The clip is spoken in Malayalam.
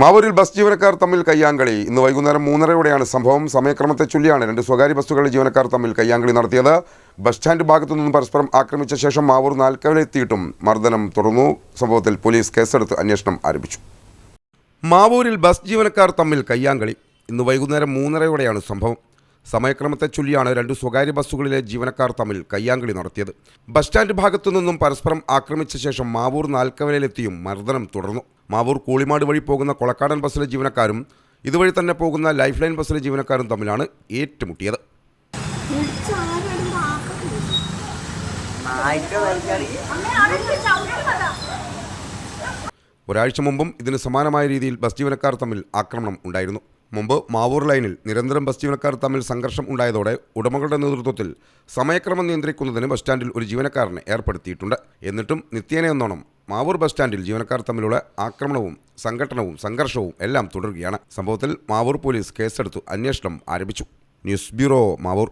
മാവൂരിൽ ബസ് ജീവനക്കാർ തമ്മിൽ കയ്യാങ്കളി. ഇന്ന് വൈകുന്നേരം മൂന്നരയോടെയാണ് സംഭവം. സമയക്രമത്തെ ചൊല്ലിയാണ് രണ്ട് സ്വകാര്യ ബസ്സുകളിലെ ജീവനക്കാർ തമ്മിൽ കയ്യാങ്കളി നടത്തിയത്. ബസ് സ്റ്റാൻഡ് ഭാഗത്തു നിന്നും പരസ്പരം ആക്രമിച്ച ശേഷം മാവൂർ നാൽക്കവലെത്തിയിട്ടും മർദ്ദനം തുടർന്നു. സംഭവത്തിൽ പോലീസ് കേസെടുത്ത് അന്വേഷണം ആരംഭിച്ചു. മാവൂരിൽ ബസ് ജീവനക്കാർ തമ്മിൽ കയ്യാങ്കളി. ഇന്ന് വൈകുന്നേരം മൂന്നരയോടെയാണ് സംഭവം. സമയക്രമത്തെ ചൊല്ലിയാണ് രണ്ട് സ്വകാര്യ ബസ്സുകളിലെ ജീവനക്കാർ തമ്മിൽ കയ്യാങ്കളി നടത്തിയത്. ബസ് സ്റ്റാൻഡ് ഭാഗത്തു നിന്നും പരസ്പരം ആക്രമിച്ച ശേഷം മാവൂർ നാൽക്കവലയിലെത്തിയും മർദ്ദനം തുടർന്നു. മാവൂർ കൂളിമാട് വഴി പോകുന്ന കൊളക്കാടൻ ബസ്സിലെ ജീവനക്കാരും ഇതുവഴി തന്നെ പോകുന്ന ലൈഫ് ലൈൻ ബസ്സിലെ ജീവനക്കാരും തമ്മിലാണ് ഏറ്റുമുട്ടിയത്. ഒരാഴ്ച മുമ്പും ഇതിന് സമാനമായ രീതിയിൽ ബസ് ജീവനക്കാർ തമ്മിൽ ആക്രമണം ഉണ്ടായിരുന്നു. മുമ്പ് മാവൂർ ലൈനിൽ നിരന്തരം ബസ് ജീവനക്കാർ തമ്മിൽ സംഘർഷം ഉണ്ടായതോടെ ഉടമകളുടെ നേതൃത്വത്തിൽ സമയക്രമം നിയന്ത്രിക്കുന്നതിന് ബസ് സ്റ്റാൻഡിൽ ഒരു ജീവനക്കാരനെ ഏർപ്പെടുത്തിയിട്ടുണ്ട്. എന്നിട്ടും നിത്യേനയെന്നോണം മാവൂർ ബസ് സ്റ്റാൻഡിൽ ജീവനക്കാർ തമ്മിലുള്ള ആക്രമണവും സംഘടനവും സംഘർഷവും എല്ലാം തുടരുകയാണ്. സംഭവത്തിൽ മാവൂർ പോലീസ് കേസെടുത്തു. അന്വേഷണം ആരംഭിച്ചു. News bureau Mavoor.